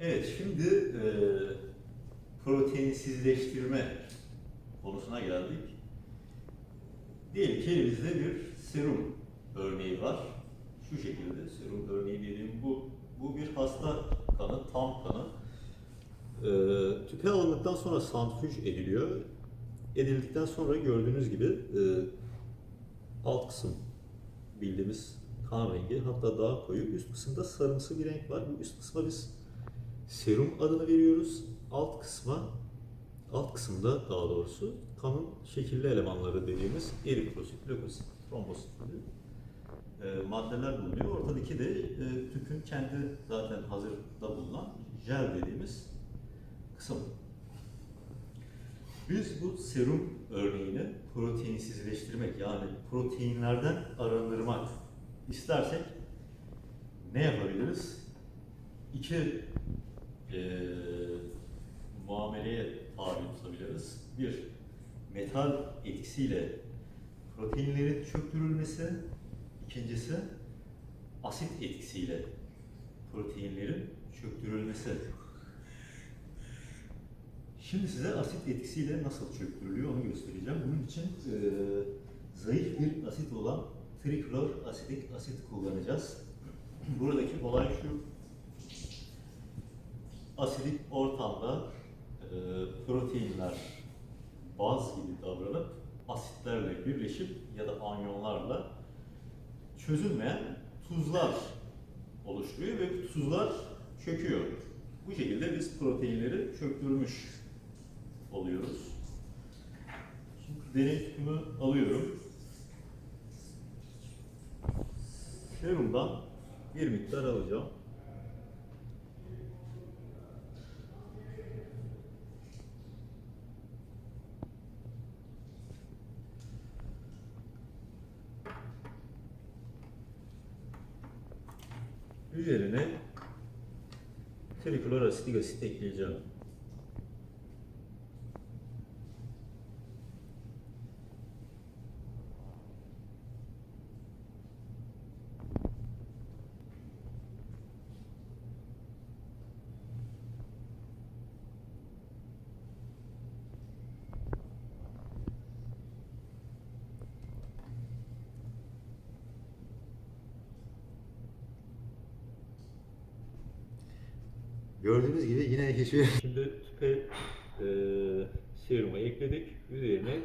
Evet, şimdi e, proteinsizleştirme konusuna geldik. Diyelim ki elimizde bir serum örneği var. Şu şekilde serum örneği dediğim bu. Bu bir hasta kanı, tam kanı. E, tüpe alındıktan sonra santrifüj ediliyor. Edildikten sonra gördüğünüz gibi e, alt kısım bildiğimiz kan rengi hatta daha koyu. Üst kısımda sarımsı bir renk var. Bu üst kısma biz serum adını veriyoruz. Alt kısma alt kısımda daha doğrusu kanın şekilli elemanları dediğimiz eritrosit, lökosit, trombosit gibi e, maddeler bulunuyor. Ortadaki de e, tüpün kendi zaten hazırda bulunan jel dediğimiz kısım. Biz bu serum örneğini proteinsizleştirmek yani proteinlerden arındırmak istersek ne yapabiliriz? İki eee muameleye tabi tutabiliriz. Bir, metal etkisiyle proteinlerin çöktürülmesi. İkincisi, asit etkisiyle proteinlerin çöktürülmesi. Şimdi size asit etkisiyle nasıl çöktürülüyor onu göstereceğim. Bunun için eee, zayıf bir asit olan triklor asitik asit kullanacağız. Buradaki olay şu. Asidik ortamda eee, proteinler baz gibi davranıp asitlerle birleşip ya da anyonlarla çözülmeyen tuzlar oluşturuyor ve bu tuzlar çöküyor. Bu şekilde biz proteinleri çöktürmüş oluyoruz. Şimdi deney tüpümü alıyorum. Serumdan bir miktar alacağım. 1절에는 서리 플로라 스티거 스테이크 1점 Gördüğünüz gibi yine hiçbir... Şimdi tüpe e, serumu ekledik. Üzerine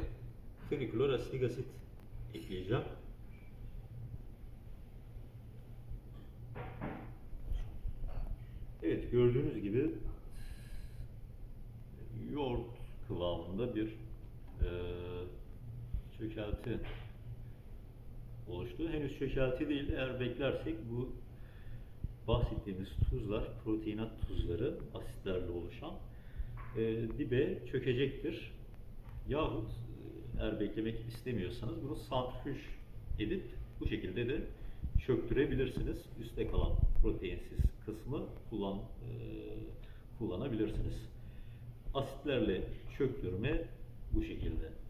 triklor asitik asit ekleyeceğim. Evet gördüğünüz gibi yoğurt kıvamında bir e, çökelti oluştu. Henüz çökelti değil. Eğer beklersek bu bahsettiğimiz tuzlar, proteinat tuzları, asitlerle oluşan e, dibe çökecektir. Yahut e, eğer beklemek istemiyorsanız bunu santrifüj edip bu şekilde de çöktürebilirsiniz. Üste kalan proteinsiz kısmı kullan, e, kullanabilirsiniz. Asitlerle çöktürme bu şekilde.